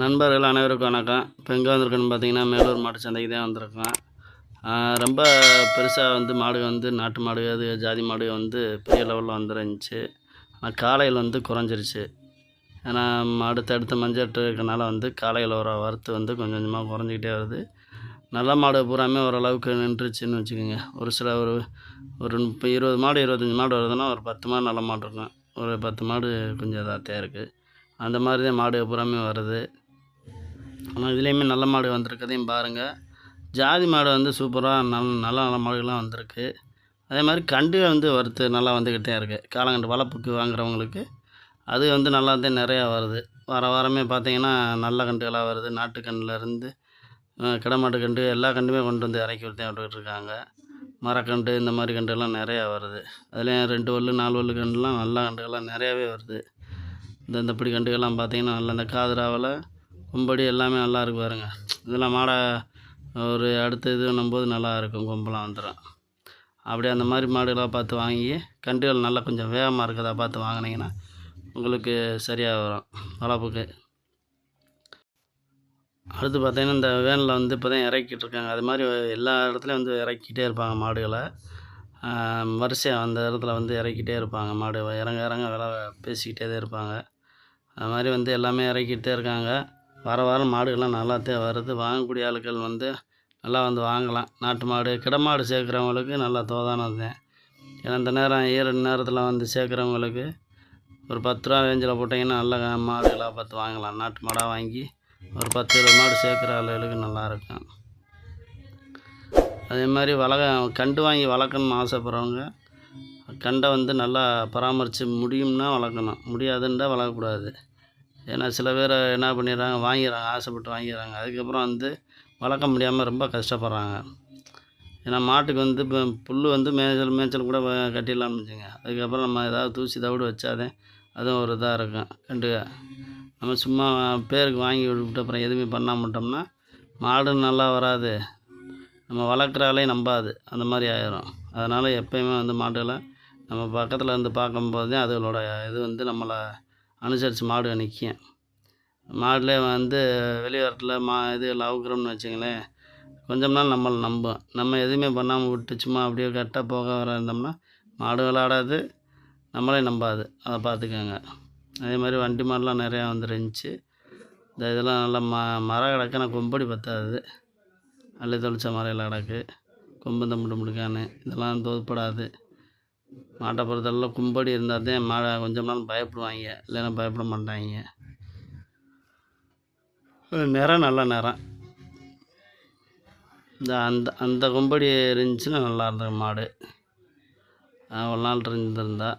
நண்பர்கள் அனைவருக்கும் வணக்கம். இப்போ எங்கே வந்திருக்கோன்னு பார்த்தீங்கன்னா மேலூர் மாட்டு சந்தைக்கு தான் வந்திருக்கோம். ரொம்ப பெருசாக வந்து மாடு வந்து நாட்டு மாடு அது ஜாதி மாடு வந்து பெரிய லெவலில் வந்துருந்துச்சு. ஆனால் காலையில் வந்து குறைஞ்சிருச்சு. ஏன்னா அடுத்த அடுத்த மஞ்சட்டு இருக்கனால வந்து காலையில் வர வரத்து வந்து கொஞ்சம் கொஞ்சமாக குறைஞ்சிக்கிட்டே வருது. நல்ல மாடு பூராமே ஓரளவுக்கு நின்றுச்சுன்னு வச்சுக்கோங்க. ஒரு சில ஒரு ஒரு முப்பது இருபது மாடு இருபத்தஞ்சி மாடு வருதுன்னா ஒரு பத்து மாடு நல்ல மாடு இருக்கும். ஒரு பத்து மாடு கொஞ்சம் இதாக இருக்குது அந்த மாதிரி தான் மாடு பூராமே வருது. ஆனால் இதுலேயுமே நல்ல மாடு வந்திருக்கதையும் பாருங்கள் ஜாதி மாடு வந்து சூப்பராக நல் நல்ல நல்ல மாடுகள்லாம் வந்திருக்கு. அதே மாதிரி கண்டு வந்து வறுத்து நல்லா வந்துக்கிட்டே இருக்குது காலங்கண்டு வளப்புக்கு வாங்குறவங்களுக்கு அது வந்து நல்லா தான் நிறையா வருது. வார வாரமே பார்த்திங்கன்னா நல்ல கண்டுகளாக வருது. நாட்டு கன்றுலேருந்து கிடமாட்டு கண்டு எல்லா கண்டுமே கொண்டு வந்து இறக்கி விட்டு விட்டுக்கிட்டு இருக்காங்க. மரக்கண்டு இந்த மாதிரி கண்டுலாம் நிறையா வருது. அதுலேயும் ரெண்டு வல்லு நாலு வல்லு கண்டுலாம் நல்ல கண்டுகள்லாம் நிறையாவே வருது. இந்த இந்த இப்படி கண்டுகள்லாம் பார்த்திங்கன்னா நல்லா இந்த காதுராவில் கொம்படி எல்லாமே நல்லா இருக்கு பாருங்க. இதெல்லாம் மாடை ஒரு அடுத்த இது பண்ணும்போது நல்லா இருக்கும் கொம்பெலாம் வந்துடும். அப்படியே அந்த மாதிரி மாடுகளாக பார்த்து வாங்கி கண்டுகள் நல்லா கொஞ்சம் வேகமாக இருக்கிறதா பார்த்து வாங்கினீங்கன்னா உங்களுக்கு சரியாக வரும் வளர்ப்புக்கு. அடுத்து பார்த்தீங்கன்னா இந்த வேனில் வந்து இப்போ தான் இறக்கிட்டு இருக்காங்க. அது மாதிரி எல்லா இடத்துலையும் வந்து இறக்கிட்டே இருப்பாங்க மாடுகளை. வரிசையாக அந்த இடத்துல வந்து இறக்கிட்டே இருப்பாங்க மாடு. இறங்க இறங்க வேலை பேசிக்கிட்டே தான் இருப்பாங்க. அது மாதிரி வந்து எல்லாமே இறக்கிட்டே இருக்காங்க. வார வாரம் மாடுகள்லாம் நல்லா தேவை வருது. வாங்கக்கூடிய ஆளுக்கள் வந்து நல்லா வந்து வாங்கலாம். நாட்டு மாடு கிடமாடு சேர்க்குறவங்களுக்கு நல்லா தோதானது. தான் ஏன்னா இந்த நேரம் ஈரடு நேரத்தில் வந்து சேர்க்குறவங்களுக்கு ஒரு பத்து ரூபா ரேஞ்சில் போட்டிங்கன்னா நல்ல மாடுகளாக பார்த்து வாங்கலாம். நாட்டு மாடாக வாங்கி ஒரு பத்து இருபது மாடு சேர்க்குற ஆளுகளுக்கு நல்லாயிருக்கும் அதே மாதிரி வளக கண்டு வாங்கி வளர்க்கணும்னு ஆசைப்பட்றவங்க கண்டை வந்து நல்லா பராமரித்து முடியும்னா வளர்க்கணும். முடியாதுன்றா வளர்க்கக்கூடாது. ஏன்னா சில பேர் என்ன பண்ணிடுறாங்க வாங்கிடுறாங்க ஆசைப்பட்டு வாங்கிடுறாங்க. அதுக்கப்புறம் வந்து வளர்க்க முடியாமல் ரொம்ப கஷ்டப்படுறாங்க. ஏன்னா மாட்டுக்கு வந்து இப்போ புல் வந்து மேய்ச்சல் மேய்ச்சல் கூட கட்டிடலாம் கட்டிடலாம்னு வச்சுங்க. அதுக்கப்புறம் நம்ம ஏதாவது தூசி தவிடு வச்சாதே அதுவும் ஒரு இதாக இருக்கும். கண்டு நம்ம சும்மா பேருக்கு வாங்கி விட்டு அப்புறம் எதுவுமே பண்ணாமட்டோம்னா மாடு நல்லா வராது. நம்ம வளர்க்குறாலே நம்பாது. அந்த மாதிரி ஆயிரும். அதனால் எப்பயுமே வந்து மாடுகளை நம்ம பக்கத்தில் இருந்து பார்க்கும்போது தான் அதுகளோட இது வந்து நம்மளை அனுசரித்து மாடு நிற்கும் மாடுலே வந்து வெளிவரத்தில் மா இது அவுக்குறோம்னு வச்சுங்களேன் கொஞ்சம் நாள் நம்மளை நம்பும். நம்ம எதுவுமே பண்ணாமல் விட்டு சும்மா அப்படியே கரெக்டாக போக வர இருந்தோம்னா மாடு விளாடாது நம்மளே நம்பாது. அதை பார்த்துக்கோங்க. அதே மாதிரி வண்டி மாடுலாம் நிறையா வந்துருந்துச்சு. இந்த இதெல்லாம் நல்லா ம மரம் கிடக்கு ஆனால் கொம்படி பற்றாது அள்ளி தொளிச்ச மரையில் கிடக்கு. கொம்பு தம்பு முடுக்கானு இதெல்லாம் தோதுப்படாது மாட்டை கும்படி இருந்தால் தான் மாடை கொஞ்சம் நாள் பயப்படுவாங்க. இல்லைன்னா பயப்பட மாட்டாங்க. நிறம் நல்ல நிறம். இந்த அந்த அந்த கொம்படி இருந்துச்சுன்னா நல்லா இருந்தது மாடு. ஒரு நாள் இருந்திருந்தா.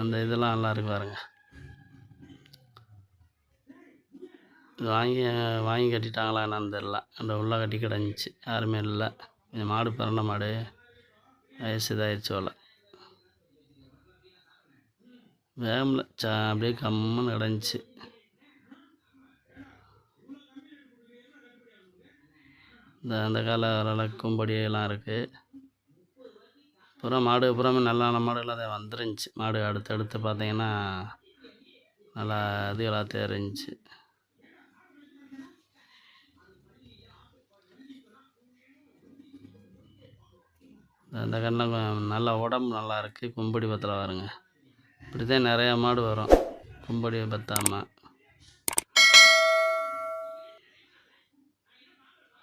அந்த இதெல்லாம் நல்லா இருக்கு பாருங்க. வாங்கி வாங்கி கட்டிட்டாங்களா என்னன்னு தெரில அந்த உள்ளே கட்டி கிடந்துச்சு. யாருமே இல்லை. இந்த மாடு பிறந்த மாடு. வயசு இதாகிடுச்சு போல சா அப்படியே கம்முன்னு கிடந்துச்சு. இந்த அந்த கால ஓரளவுக்கு எல்லாம் இருக்குது புறம் மாடு புறமே நல்ல நல்ல மாடுகளாக தான் வந்துருந்துச்சு. மாடு அடுத்தடுத்து பார்த்தீங்கன்னா நல்லா இதுகளாக தெரிஞ்சிச்சு. அந்த கண்ணம் நல்லா உடம்பு நல்லா இருக்குது கும்படி பத்தில் வருங்க. இப்படி தான் நிறையா மாடு வரும். கும்படி பத்தாமல்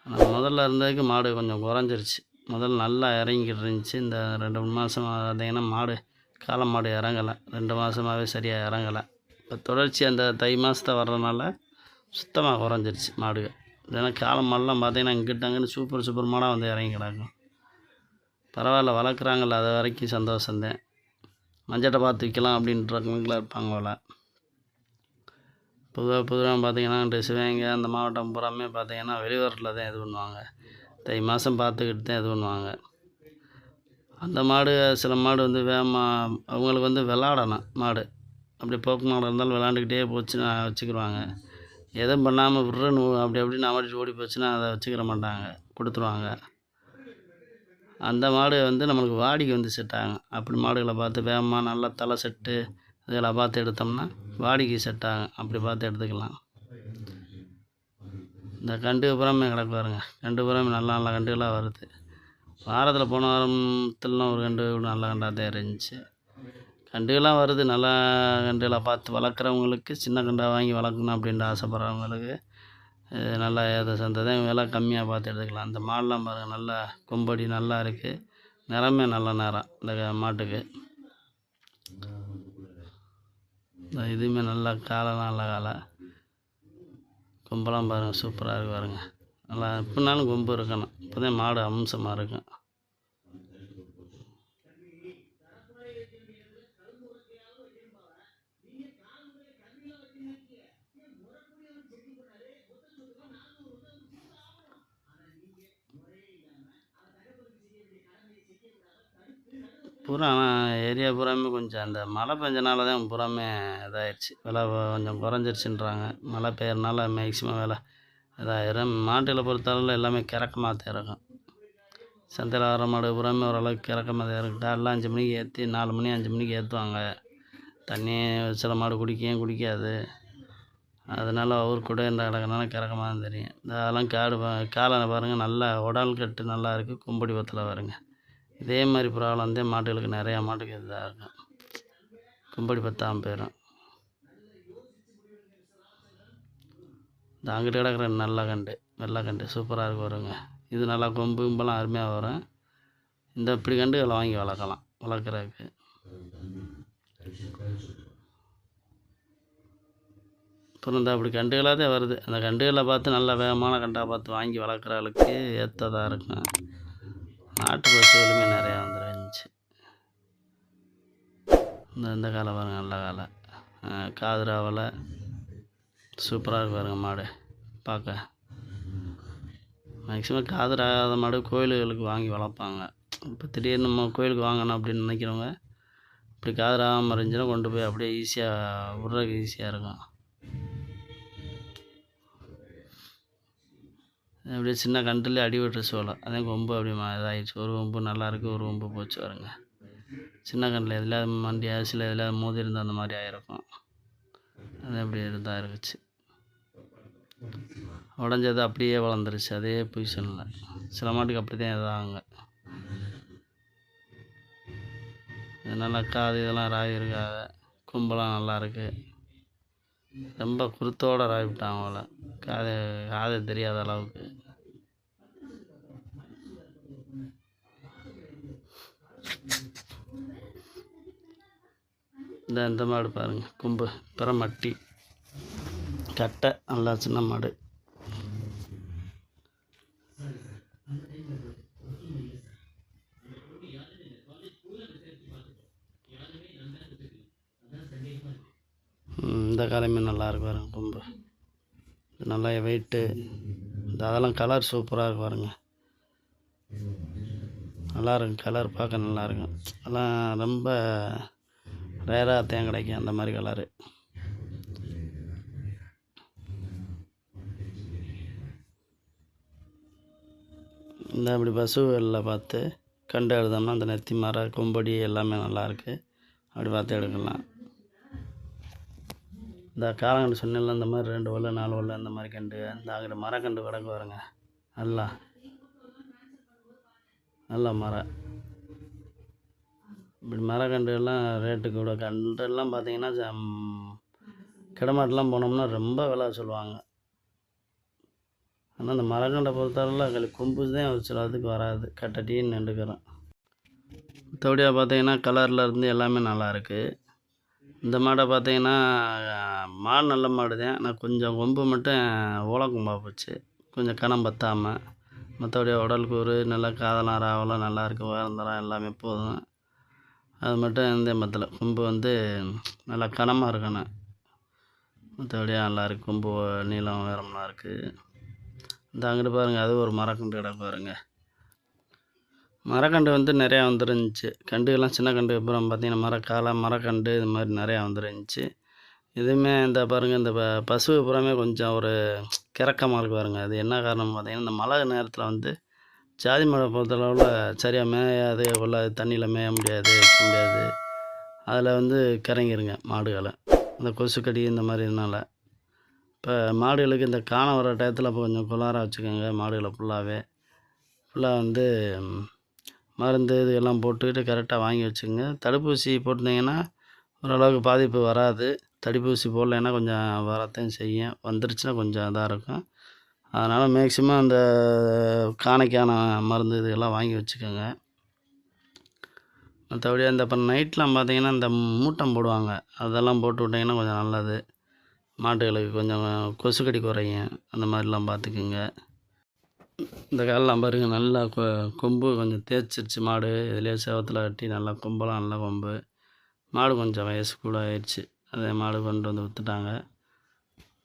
ஆனால் முதல்ல இருந்ததுக்கு மாடு கொஞ்சம் குறைஞ்சிருச்சு. முதல்ல நல்லா இறங்கிக்கிட்டு இருந்துச்சு. இந்த ரெண்டு மூணு மாதம் பார்த்தீங்கன்னா மாடு காளை மாடு இறங்கலை. ரெண்டு மாதமாகவே சரியாக இறங்கலை. இப்போ தொடர்ச்சி அந்த தை மாதத்தை வர்றதுனால சுத்தமாக குறைஞ்சிருச்சு மாடுகள். ஏன்னா காளை மாடெலாம் பார்த்தீங்கன்னா இங்கிட்ட சூப்பர் சூப்பர் மாடாக வந்து இறங்கி கிடக்கும். பரவாயில்ல வளர்க்குறாங்கல்ல அது வரைக்கும் சந்தோஷந்தேன் மஞ்சட்டை பார்த்து விற்கலாம் அப்படின்றவங்களாம் இருப்பாங்க போல். பொதுவாக பொதுவாக பார்த்திங்கன்னா இந்த சிவகங்கை அந்த மாவட்டம் பூராமே பார்த்திங்கன்னா வெளியூரில் தான் இது பண்ணுவாங்க. தை மாதம் பார்த்துக்கிட்டு தான் இது பண்ணுவாங்க. அந்த மாடு சில மாடு வந்து வேகமாக அவங்களுக்கு வந்து விளாடணும் மாடு. அப்படி போக்கு மாடு இருந்தாலும் விளாண்டுக்கிட்டே போச்சுன்னா வச்சுக்கிடுவாங்க எதுவும் பண்ணாமல் விட்றன்னு அப்படி அப்படி நாமடி ஓடி போச்சுன்னா அதை வச்சுக்கிற மாட்டாங்க கொடுத்துருவாங்க. அந்த மாடு வந்து நம்மளுக்கு வாடிக்கை வந்து செட் ஆகும் அப்படி மாடுகளை பார்த்து வேகமாக நல்லா தலை செட்டு இதெல்லாம் பார்த்து எடுத்தோம்னா வாடிக்கை செட் ஆகும் அப்படி பார்த்து எடுத்துக்கலாம். இந்த கண்டு புறமே கிடக்கு பாருங்க. கண்டு புறமே நல்ல நல்ல கண்டுகளாக வருது. வாரத்தில் போன வாரத்துலலாம் ஒரு கண்டு நல்ல கண்டாக தான் இருந்துச்சு. கண்டுகளாக வருது. நல்லா கண்டுகளாக பார்த்து வளர்க்குறவங்களுக்கு சின்ன கண்டாக வாங்கி வளர்க்கணும் அப்படின்ட்டு ஆசைப்பட்றவங்களுக்கு நல்லா ஏத சந்தை விலை கம்மியாக பார்த்து எடுத்துக்கலாம். அந்த மாடெலாம் பாருங்கள் நல்லா கொம்படி நல்லா இருக்குது நிறமே நல்ல நிறம் இந்த மாட்டுக்கு. இந்த இதுவுமே நல்லா காலம் நல்ல காலை. கொம்பெல்லாம் பாருங்கள் சூப்பராக இருக்கு பாருங்க. நல்லா எப்படினாலும் கொம்பு இருக்கணும். அப்போ தான் மாடு அம்சமாக இருக்கும். பூரா ஏரியா பூராமே கொஞ்சம் அந்த மழை பெஞ்சனால தான் பூராமே இதாகிடுச்சு விலை கொஞ்சம் குறைஞ்சிருச்சுன்றாங்க. மழை பெய்யறனால மேக்ஸிமம் விலை இதாயிரும். மாட்டில் பொறுத்தளவில் எல்லாமே கிறக்கமாக தான் இருக்கும். சந்தையில் வர மாடு பூராமே ஓரளவுக்கு கிறக்கமாக தான் எல்லாம் அஞ்சு மணிக்கு ஏற்றி நாலு மணி அஞ்சு மணிக்கு ஏற்றுவாங்க தண்ணி சில மாடு குடிக்கவும் குடிக்காது. அதனால அவர் கூட இந்த கிடக்கனால கிறக்கமாக தான் தெரியும். இந்த அதெல்லாம் காடு காலை பாருங்கள் நல்லா உடல் கட்டு நல்லா இருக்குது கும்படி பத்தில் வருங்க இதே மாதிரி ப்ராப்ளம் வந்து மாட்டுகளுக்கு நிறையா மாட்டுக்கு இதாக இருக்கும். கும்படி பத்தாமல் போயிடும் இந்த அங்கிட்ட கிடக்குற நல்ல கண்டு வெள்ளை கண்டு சூப்பராக இருக்கு வருங்க இது நல்லா கொம்பு கும்பெல்லாம் அருமையாக வரும். இந்த இப்படி கண்டு இதில் வாங்கி வளர்க்கலாம் வளர்க்குறதுக்கு. அப்புறம் இந்த அப்படி கண்டுகளாக தான் வருது. அந்த கண்டுகளை பார்த்து நல்ல வேகமான கண்டாக பார்த்து வாங்கி வளர்க்குறவளுக்கு ஏற்றதாக இருக்கும். நாட்டு பசுகளுமே நிறையா வந்துருந்துச்சு. இந்த இந்த காலை பாருங்கள் நல்ல காலை காதுராவில் சூப்பராக இருக்கு பாருங்க மாடு. பார்க்க மேக்ஸிமம் காதுராகாத மாடு கோயில்களுக்கு வாங்கி வளர்ப்பாங்க. இப்போ திடீர்னு நம்ம கோயிலுக்கு வாங்கணும் அப்படின்னு நினைக்கிறவங்க இப்படி காதுராகாமல் இருந்துச்சுன்னா கொண்டு போய் அப்படியே ஈஸியாக விட்றதுக்கு ஈஸியாக இருக்கும். அப்படியே சின்ன கண்டுலேயே அடி விட்டுற அதே கொம்பு அப்படி இதாகிடுச்சு ஒரு கொம்பு நல்லா இருக்குது ஒரு கொம்பு போச்சு வருங்க சின்ன கண்டில் எதில் மண்டி அரிசியில் எதில் மோதி இருந்தால் அந்த மாதிரி ஆகிருக்கும் அது அப்படி இருந்தால் இருந்துச்சு. உடஞ்சது அப்படியே வளர்ந்துருச்சு. அதே பொசிஷனில் சில மாட்டுக்கு அப்படி தான் இதாகுங்க இது நல்லா காது இதெல்லாம் ராய் இருக்காது. கொம்பெல்லாம் நல்லாயிருக்கு ரொம்ப குருத்தோட ராய் அவளை. காது காது தெரியாத அளவுக்கு. இந்த இந்த மாடு பாருங்க. கொம்பு பிறமட்டி கட்டை நல்லா சின்ன மாடு. ம், மீன் காலையுமே நல்லா பாருங்க நல்லா வெயிட்டு. இந்த அதெல்லாம் கலர் சூப்பராக இருக்கு பாருங்க. நல்லா இருக்கும் கலர் பார்க்க நல்லா இருக்கும் அதெல்லாம் ரொம்ப ரேராக தான் கிடைக்கும் அந்த மாதிரி கலரு. இந்த அப்படி பசுகளில் பார்த்து கண்டு எழுதோம்னா அந்த நெத்தி மர கொம்படி எல்லாமே நல்லாயிருக்கு. அப்படி பார்த்து எடுக்கலாம். இந்த காலங்கண்டு சொன்னேன்ல இந்த மாதிரி ரெண்டு வல்ல நாலு வல்ல அந்த மாதிரி கண்டு இந்த அங்கிட்ட மரக்கண்டு கிடக்கு வருங்க நல்லா. நல்ல மரம் இப்படி மரக்கண்டு எல்லாம் ரேட்டு கூட கண்டெல்லாம் பார்த்தீங்கன்னா கிடமாட்டெலாம் போனோம்னா ரொம்ப விலை சொல்லுவாங்க. ஆனால் அந்த மரக்கண்டை பொறுத்தவரையில் அதில் கொம்பு தான் ஒரு சில இதுக்கு வராது. கட்டட்டின்னு நின்றுக்கிறோம். மற்றபடியாக பார்த்தீங்கன்னா கலரில் இருந்து எல்லாமே நல்லா இருக்குது இந்த மாடை பார்த்தீங்கன்னா மாடு நல்ல மாடு தான். ஆனால் கொஞ்சம் கொம்பு மட்டும் ஓலை போச்சு. கொஞ்சம் கணம் பத்தாமல் மற்றபடி உடல் கூறு நல்லா காதலாம் ராவலாம் நல்லா இருக்குது உயர்ந்தரம் எல்லாமே போதும். அது மட்டும் இந்த மத்தில். கொம்பு வந்து நல்லா கனமாக இருக்கணும். மற்றபடியாக நல்லா இருக்கு. கொம்பு நீளம் உயரம்லாம் இருக்குது இந்த அங்கிட்டு பாருங்கள் அது ஒரு மரக்கண்டு கிடக்கு பாருங்கள் மரக்கண்டு வந்து நிறையா வந்துருந்துச்சு. கண்டுகள்லாம் சின்ன கண்டு அப்புறம் பார்த்தீங்கன்னா மரக்காலை மரக்கண்டு இது மாதிரி நிறையா வந்துருந்துச்சு. இதுவுமே இந்த பாருங்கள் இந்த ப பசு புறமே கொஞ்சம் ஒரு கிறக்கமாக இருக்கு பாருங்கள் அது என்ன காரணம் பார்த்தீங்கன்னா இந்த மழை நேரத்தில் வந்து ஜாதி மழை பொறுத்தளவில் சரியாக மேயாது உள்ள தண்ணியில் மேய முடியாது வைக்க முடியாது. அதில் வந்து கிறங்கிருங்க மாடுகளை. இந்த கொசுக்கடி இந்த மாதிரினால இப்போ மாடுகளுக்கு இந்த காணம் வர டயத்தில் இப்போ கொஞ்சம் குளாராக வச்சுக்கோங்க மாடுகளை ஃபுல்லாகவே ஃபுல்லாக வந்து மருந்து இது எல்லாம் போட்டுக்கிட்டு கரெக்டாக வாங்கி வச்சுங்க தடுப்பூசி போட்டிருந்தீங்கன்னா ஓரளவுக்கு பாதிப்பு வராது. தடுப்பூசி போடலைன்னா கொஞ்சம் வரத்தான் செய்யும். வந்துருச்சுன்னா கொஞ்சம் இதாக இருக்கும். அதனால் மேக்ஸிமம் அந்த காணைக்கான மருந்து இதெல்லாம் வாங்கி வச்சுக்கோங்க. மற்றபடி அந்த இப்போ நைட்லாம் பார்த்தீங்கன்னா இந்த மூட்டம் போடுவாங்க. அதெல்லாம் போட்டு விட்டிங்கன்னா கொஞ்சம் நல்லது. மாட்டுகளுக்கு கொஞ்சம் கொசுக்கடி குறையும். அந்த மாதிரிலாம் பார்த்துக்குங்க இந்த காலெலாம் பாருங்கள் நல்லா கொ கொம்பு கொஞ்சம் தேய்ச்சிருச்சு மாடு. இதுலேயே செவத்தில் கட்டி நல்லா கொம்பெல்லாம் நல்லா கொம்பு. மாடு கொஞ்சம் வயசு கூட ஆயிடுச்சு. அதே மாடு கொண்டு வந்து விற்றுட்டாங்க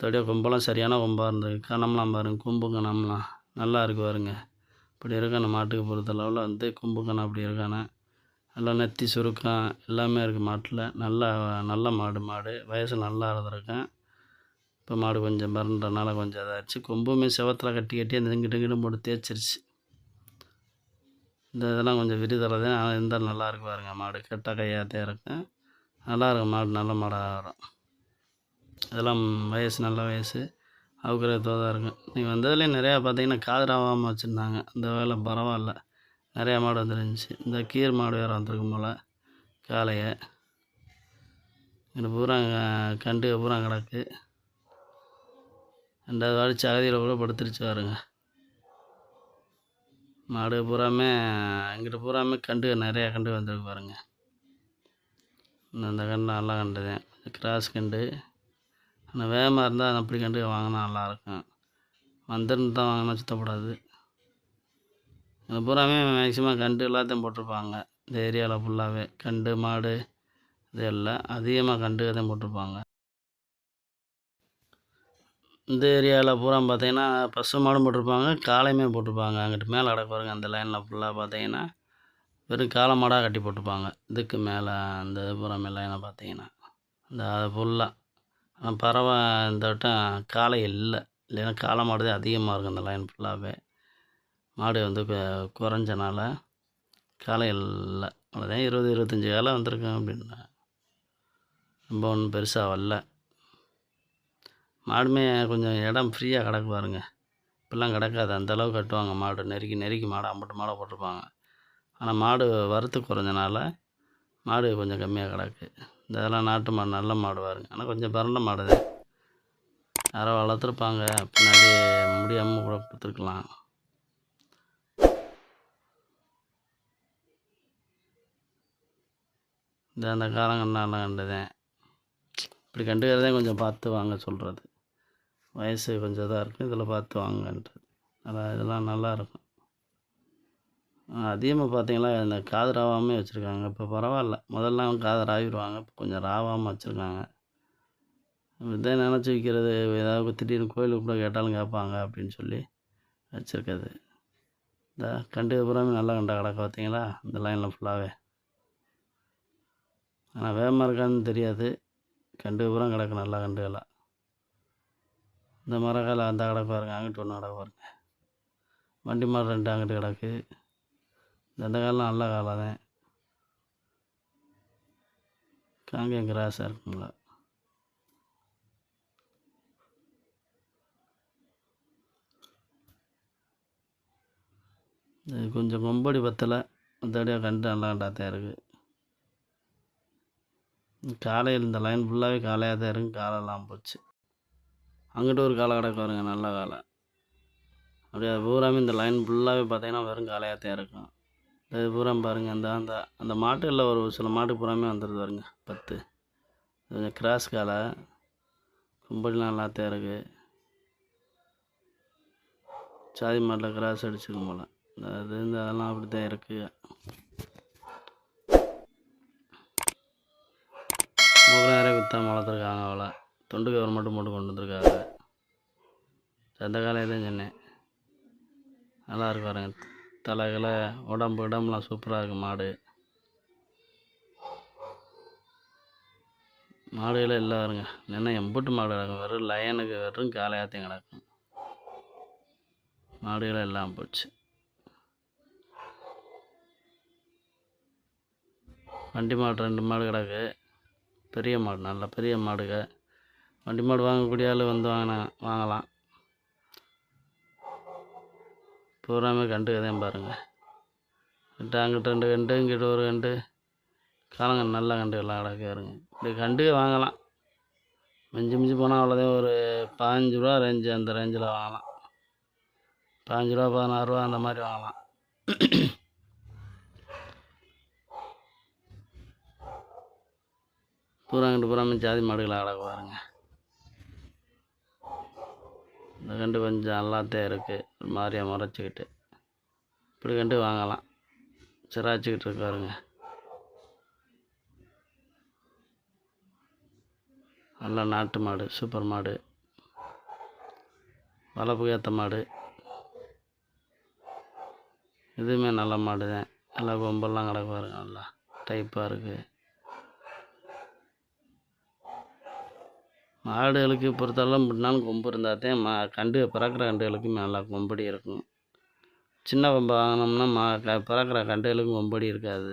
தொடைய கொம்பெல்லாம் சரியான கொம்பாக இருந்தது. கணம்லாம் பாருங்க கொம்பு கணம்லாம் நல்லா இருக்கு பாருங்க. இப்படி இருக்கணும் மாட்டுக்கு பொறுத்தளவில் வந்து கொம்பு கணம் அப்படி இருக்கானே. நல்லா நெத்தி சுருக்கம் எல்லாமே இருக்குது மாட்டில். நல்லா நல்ல மாடு மாடு. வயசு நல்லா இருந்திருக்கேன் இப்போ மாடு கொஞ்சம் மறன்றனால கொஞ்சம் இதாகிடுச்சு கொம்புமே செவத்தில் கட்டி கட்டி அந்த இங்கிட்டு இங்கிட்டு போட்டு தேய்ச்சிருச்சு. இந்த இதெல்லாம் கொஞ்சம் விரிதலை ஆனால் இருந்தாலும் நல்லா பாருங்க மாடு. கெட்ட கையாத்தே இருக்கும் நல்லா இருக்கும் மாடு நல்ல மாடாக வரும். இதெல்லாம் வயசு நல்ல வயசு. அவுக்குற தான் இருக்கும் நீங்கள் வந்ததுலேயும் நிறையா பார்த்தீங்கன்னா காதராகாமல் வச்சுருந்தாங்க. இந்த வேலை பரவாயில்ல. நிறையா மாடு வந்துருந்துச்சு. இந்த கீர் மாடு வேறு வந்திருக்கும் போல் காளையை. இங்கே பூரா கண்டு பூரா கிடக்கு. ரெண்டாவது வாடி சகதியில் கூட படுத்துருச்சு பாருங்க. மாடு பூராமே இங்கிட்டு பூராமே கண்டு நிறையா கண்டு வந்திருக்கு பாருங்க. இந்த கண்டு நல்லா கண்டு தான் கிராஸ் கண்டு. ஆனால் வேகமாக இருந்தால் அப்படி கண்டு வாங்கினா நல்லாயிருக்கும் வந்துருந்து தான் வாங்கினா சுத்தப்படாது இது பூராமே மேக்ஸிமம் கண்டு எல்லாத்தையும் போட்டிருப்பாங்க. இந்த ஏரியாவில் ஃபுல்லாகவே கண்டு மாடு இது எல்லாம் அதிகமாக கண்டு தான் போட்டிருப்பாங்க. இந்த ஏரியாவில் பூரா பார்த்தீங்கன்னா பசு மாடும் போட்டிருப்பாங்க காளையுமே போட்டிருப்பாங்க. அங்கிட்டு மேலே அடக்க பாருங்கள் அந்த லைனில் ஃபுல்லாக பார்த்தீங்கன்னா வெறும் காளை மாடாக கட்டி போட்டிருப்பாங்க. இதுக்கு மேலே அந்த இது பூரா லைனை பார்த்தீங்கன்னா இந்த அது ஃபுல்லாக ஆனால் பறவை இந்த வட்டம் காளை இல்லை. இல்லைன்னா காளை மாடு தான் அதிகமாக இருக்கும் அந்த லைன் ஃபுல்லாகவே மாடு வந்து இப்போ குறைஞ்சனால காளை இல்லை. அவ்வளோதான் இருபது இருபத்தஞ்சி காலை வந்திருக்கேன் அப்படின்னா ரொம்ப ஒன்றும் பெருசாக வரல மாடுமே கொஞ்சம் இடம் ஃப்ரீயாக கிடக்கு பாருங்க. இப்படிலாம் கிடக்காது. அந்தளவு கட்டுவாங்க மாடு. நெருக்கி நெருக்கி மாடு அம்பட்டு மாடை போட்டிருப்பாங்க. ஆனால் மாடு வரத்து குறைஞ்சனால மாடு கொஞ்சம் கம்மியாக கிடக்கு. இந்த இதெல்லாம் நாட்டு மாடு நல்ல மாடு பாருங்க. ஆனால் கொஞ்சம் பரண்ட மாடு தான் யாரோ வளர்த்துருப்பாங்க. பின்னாடி முடியாமல் கூட கொடுத்துருக்கலாம். இந்த அந்த காலங்கண்ணெல்லாம் கண்டுதேன் இப்படி கண்டுக்கிறதே கொஞ்சம் பார்த்து வாங்க சொல்கிறது வயசு கொஞ்சம் இதாக இருக்கும் இதில் பார்த்து வாங்கன்றது. அதான் இதெல்லாம் நல்லா இருக்கும். அதிகமாக பார்த்தீங்களா இந்த காது ராவாமே வச்சுருக்காங்க. இப்போ பரவாயில்ல. முதல்லாம் காது ராவிடுவாங்க. இப்போ கொஞ்சம் ராவாமல் வச்சுருக்காங்க. இதை நினச்சி வைக்கிறது ஏதாவது திடீர்னு கோயிலுக்கு கூட கேட்டாலும் கேட்பாங்க அப்படின்னு சொல்லி வச்சுருக்குது இந்த கண்டு பூராமே நல்லா கண்டா கிடக்க பார்த்தீங்களா இந்த லைனில் ஃபுல்லாகவே ஆனால் வேகமாக இருக்கான்னு தெரியாது. கண்டு பூரா கிடக்கு நல்லா கண்டுகளாம் இந்த மரக்கால அந்த கடை பாருங்கள் அங்கிட்டு ஒன்று கடை பாருங்கள் வண்டி மரம் ரெண்டு அங்கிட்டு கிடக்கு. இந்த இந்த காலம் நல்ல காலம் தான் காங்கேயம் கிராஸாக இருக்குங்களா இது கொஞ்சம் கொம்படி பத்தலை. மற்றபடியாக கண்டு நல்லா கண்டாத்தான் இருக்குது காலையில் இந்த லைன் ஃபுல்லாகவே காலையாக தான் இருக்கும் காலெல்லாம் போச்சு. அங்கிட்டு ஒரு காலை கிடக்கு பாருங்க நல்ல காலை. அப்படியே அது பூராமே இந்த லைன் ஃபுல்லாகவே பார்த்தீங்கன்னா வெறும் காலையாக தான் இருக்கும் இது பூரா பாருங்கள் அந்த அந்த அந்த மாட்டுகளில் ஒரு சில மாட்டு பூராமே வந்துடுது பாருங்க பத்து. கொஞ்சம் கிராஸ் காலை. கும்படிலாம் நல்லா தான் இருக்குது சாதி மாட்டில் கிராஸ் அடிச்சுக்கும் போல். அது இந்த அதெல்லாம் அப்படி தான் இருக்குது நிறைய நேரம் வளர்த்துருக்காங்க அவ்வளோ தொண்டு கவர்மெண்ட்டு மட்டும் கொண்டு வந்திருக்காங்க அந்த காலையில் தான் சொன்னேன். நல்லா இருக்கு பாருங்க. தலைகளை உடம்பு இடம்லாம் சூப்பராக இருக்குது மாடு. மாடுகளே இல்லை வருங்க என்ன எம்புட்டு மாடு கிடக்கும். வெறும் லயனுக்கு வெறும் காலையாத்தையும் கிடக்கும். மாடுகளை எல்லாம் போச்சு. வண்டி மாடு ரெண்டு மாடு கிடக்கு. பெரிய மாடு நல்ல பெரிய மாடுகள் வண்டி மாடு வாங்கக்கூடிய ஆள் வந்து வாங்கினா வாங்கலாம். பூராமே கண்டு கதையும் பாருங்கள் கிட்ட அங்கிட்ட ரெண்டு கண்டு இங்கிட்ட ஒரு கண்டு. காலங்க நல்ல கண்டுகள்லாம் கிடக்காருங்க இப்படி கண்டு வாங்கலாம். மிஞ்சி மிஞ்சி போனால் அவ்வளோதான். ஒரு பதினஞ்சு ரூபா ரேஞ்சு அந்த ரேஞ்சில் வாங்கலாம். பதினஞ்சு ரூபா பதினாறு ரூபா அந்த மாதிரி வாங்கலாம். பூரா கண்டு பூராமே ஜாதி மாடுகளாக கிடக்கு பாருங்க. இந்த கண்டு கொஞ்சம் நல்லாத்தான் இருக்குது ஒரு மாதிரியாக முறைச்சிக்கிட்டு. இப்படி கண்டு வாங்கலாம். சிராச்சிக்கிட்டு இருக்காருங்க நல்ல நாட்டு மாடு சூப்பர் மாடு. வளர்ப்புக்கு ஏற்ற மாடு. இதுவுமே நல்ல மாடு தான் நல்லா கொம்பெல்லாம் கிடக்கு பாருங்க நல்லா. டைப்பாக இருக்குது மாடுகளுக்கு பொறுத்தளவு முன்னாலும் கொம்பு இருந்தால் தான் மா கண்டு பிறக்கிற கண்டுகளுக்கு நல்லா கொம்படி இருக்கும். சின்ன கொம்பு வாங்கினோம்னா மா க பிறக்கிற கண்டுகளுக்கும் கொம்படி இருக்காது.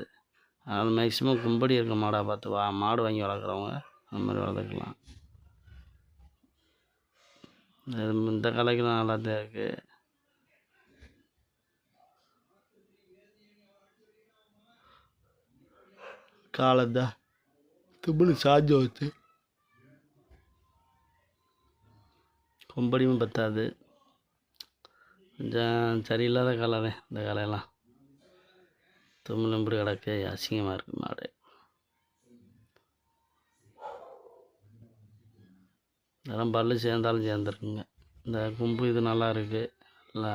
அதனால் மேக்ஸிமம் கொம்படி இருக்க மாடாக பார்த்து வா மாடு வாங்கி வளர்க்குறவங்க அந்த மாதிரி வளர்க்கலாம் இந்த இந்த தான் நல்லா தான் இருக்குது காலத்தா தும்புளு சாஞ்சு வச்சு கொம்படியும் பத்தாது. கொஞ்சம் சரியில்லாத காலை இந்த காலையெல்லாம் தும்மல் நம்பி கிடக்கு அசிங்கமாக இருக்குது மாடு. இதெல்லாம் பல்லு சேர்ந்தாலும் சேர்ந்துருக்குங்க. இந்த கொம்பு இது நல்லா இருக்குது நல்லா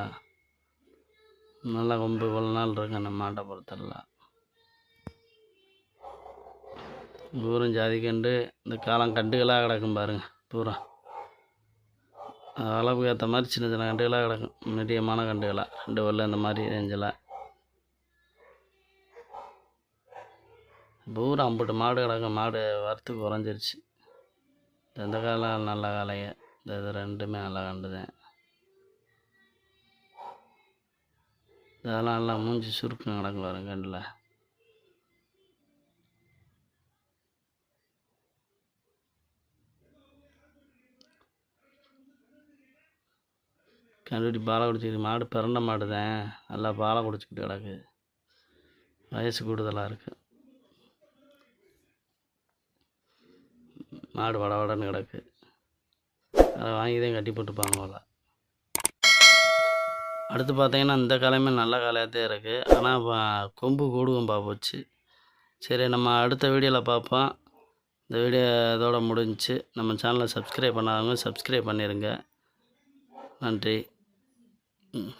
நல்லா கொம்பு இவ்வளோ நாள் இருக்கு அந்த மாட்டை பொறுத்தெல்லாம். ஊரும் ஜாதி கண்டு இந்த காலம் கண்டுகளாக கிடக்கும் பாருங்கள் பூரா. அளவுக்கு ஏற்ற மாதிரி சின்ன சின்ன கண்டுகளாக கிடக்கும். மீடியமான கண்டுகளாக ரெண்டு வரல இந்த மாதிரி ரேஞ்சில் பூரா அம்பிட்டு மாடு கிடக்கும் மாடு வரத்து குறைஞ்சிருச்சு. இந்த காலம் நல்ல காலைங்க இந்த இது ரெண்டுமே நல்லா கண்டுதேன் இதெல்லாம் நல்லா மூஞ்சி சுருக்கம் கிடக்கும் வரும் கண்டில் கண்டுபிடி பாலை குடிச்சிக்கிட்டு மாடு பிறண்ட மாடு தான் நல்லா பாலை குடிச்சிக்கிட்டு கிடக்கு. வயசு கூடுதலாக இருக்குது மாடு வட வடன்னு கிடக்கு. அதை வாங்கி தான் கட்டி போட்டுப்பாங்க போல். அடுத்து பார்த்தீங்கன்னா இந்த காலையுமே நல்ல காலையாக தான் இருக்குது ஆனால் கொம்பு கூடுவம்பா போச்சு. சரி நம்ம அடுத்த வீடியோவில் பார்ப்போம். இந்த வீடியோ இதோட முடிஞ்சுச்சு. நம்ம சேனலை சப்ஸ்கிரைப் பண்ணாதவங்க சப்ஸ்கிரைப் பண்ணிடுங்க நன்றி. 嗯。